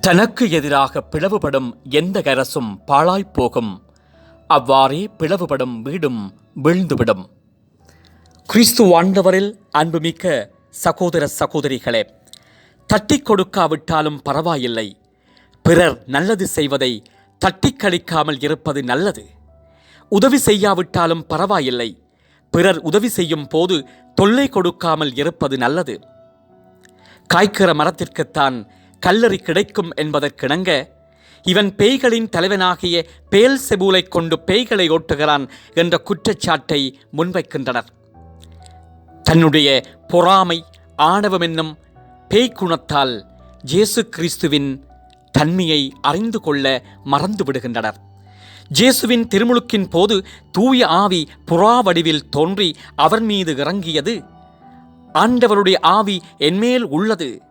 தனக்கு எதிராக பிளவுபடும் எந்த கரசும் பாழாய்ப்போகும். அவ்வாறே பிளவுபடும் வீடும் வீழ்ந்துவிடும். கிறிஸ்து ஆண்டவரில் அன்புமிக்க சகோதர சகோதரிகளே தட்டிக் கொடுக்காவிட்டாலும் பரவாயில்லை. பிறர் நல்லது செய்வதை தட்டிக் கழிக்காமல் இருப்பது நல்லது. உதவி செய்யாவிட்டாலும் பரவாயில்லை. பிறர் உதவி செய்யும் போது தொல்லை கொடுக்காமல் இருப்பது நல்லது. காய்க்கிற மரத்திற்குத்தான் கல்லறி கிடைக்கும் என்பதற்கிணங்க இவன் பேய்களின் தலைவனாகிய பேல் செபூலைக் கொண்டு பேய்களை ஓட்டுகிறான் என்ற குற்றச்சாட்டை முன்வைக்கின்றனர். தன்னுடைய பொறாமை ஆணவம் என்னும் பேய்க்குணத்தால் ஜேசு கிறிஸ்துவின் தன்மையை அறிந்து கொள்ள மறந்து விடுகின்றனர். ஜேசுவின் திருமுழுக்கின் போது தூய ஆவி புறா வடிவில் தோன்றி அவர் மீது இறங்கியது. ஆண்டவருடைய ஆவி என்மேல் உள்ளது.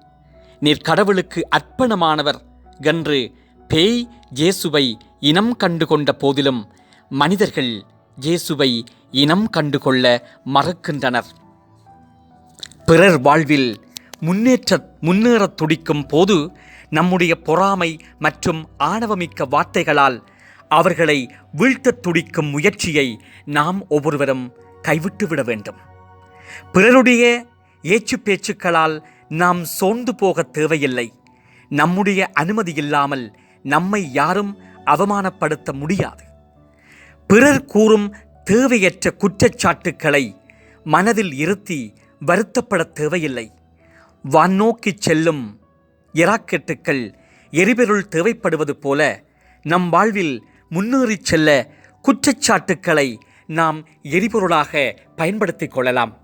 நீர் கடவுளுக்கு அர்ப்பணமானவர். என்று பேய் ஜேசுவை இனம் கண்டு கொண்ட போதிலும் மனிதர்கள் ஜேசுவை இனம் கண்டுகொள்ள மறுக்கின்றனர். மறக்கின்றனர் பிறர் வாழ்வில் முன்னேற்ற முன்னேறத் துடிக்கும் போது நம்முடைய பொறாமை மற்றும் ஆணவமிக்க வார்த்தைகளால் அவர்களை வீழ்த்தத் துடிக்கும் முயற்சியை நாம் ஒவ்வொருவரும் கைவிட்டுவிட வேண்டும். பிறருடைய ஏச்சு பேச்சுக்களால் நாம் சோர்ந்து போக தேவையில்லை. நம்முடைய அனுமதி இல்லாமல் நம்மை யாரும் அவமானப்படுத்த முடியாது. பிறர் கூறும் தேவையற்ற குற்றச்சாட்டுக்களை மனதில் இருத்தி வருத்தப்பட தேவையில்லை. வான்நோக்கி செல்லும் இராக்கெட்டுக்கள் எரிபொருள் தேவைப்படுவது போல நம் வாழ்வில் முன்னேறிச் செல்ல குற்றச்சாட்டுக்களை நாம் எரிபொருளாக பயன்படுத்திக் கொள்ளலாம்.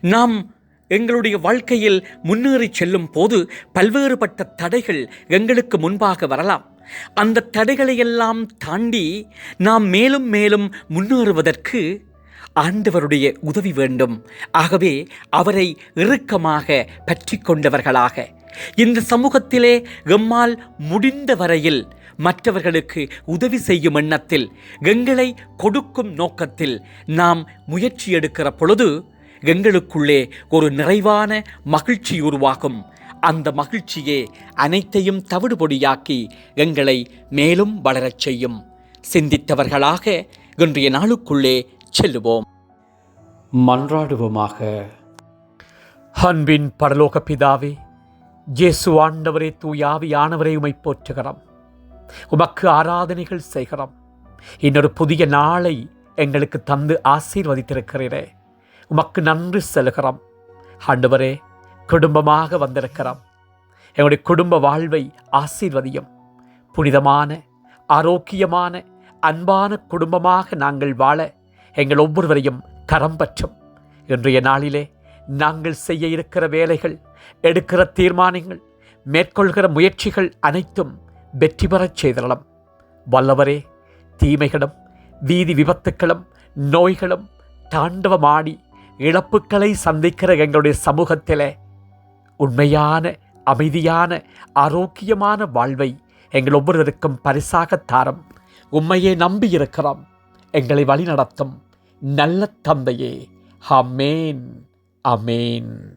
நாம் எங்களுடைய வாழ்க்கையில் முன்னேறி செல்லும் போது பல்வேறுபட்ட தடைகள் எங்களுக்கு முன்பாக வரலாம். அந்த தடைகளையெல்லாம் தாண்டி நாம் மேலும் மேலும் முன்னேறுவதற்கு ஆண்டவருடைய உதவி வேண்டும். ஆகவே அவரை இறுக்கமாக பற்றி கொண்டவர்களாக. இந்த சமூகத்திலே எம்மால் முடிந்த வரையில் மற்றவர்களுக்கு உதவி செய்யும் எண்ணத்தில் எங்களை கொடுக்கும் நோக்கத்தில் நாம் முயற்சி எடுக்கிற பொழுது எங்களுக்குள்ளே ஒரு நிறைவான மகிழ்ச்சி உருவாகும். அந்த மகிழ்ச்சியே அனைத்தையும் தவிடுபொடியாக்கி எங்களை மேலும் வளரச் செய்யும். சிந்தித்தவர்களாக இன்றைய நாளுக்குள்ளே செல்லுவோம். மன்றாடுவோமாக. அன்பின் பரலோக பிதாவே இயேசு ஆண்டவரே தூயாவியானவரை உமை போற்றுகிறோம். உமக்கு ஆராதனைகள் செய்கிறோம். இன்னொரு புதிய நாளை எங்களுக்கு தந்து ஆசீர்வதித்திருக்கிறீரே. உமக்கு நன்றி செலுகிறோம். ஆண்டவரே குடும்பமாக வந்திருக்கிறோம். எங்களுடைய குடும்ப வாழ்வை ஆசீர்வதியும். புனிதமான ஆரோக்கியமான அன்பான குடும்பமாக நாங்கள் வாழ எங்கள் ஒவ்வொருவரையும் கரம் பற்றும். இன்றைய நாளிலே நாங்கள் செய்ய இருக்கிற வேலைகள் எடுக்கிற தீர்மானங்கள் மேற்கொள்கிற முயற்சிகள் அனைத்தும் வெற்றி பெறச் செய்தரலாம். வல்லவரே தீமைகளும் வீதி விபத்துக்களும் நோய்களும் தாண்டவமாடி இழப்புக்களை சந்திக்கிற எங்களுடைய சமூகத்தில் உண்மையான அமைதியான ஆரோக்கியமான வாழ்வை எங்கள் ஒவ்வொருவருக்கும் பரிசாக தாரம். உண்மையை நம்பியிருக்கிறோம் எங்களை வழிநடத்தும் நல்ல தந்தையே. அமேன் அமேன்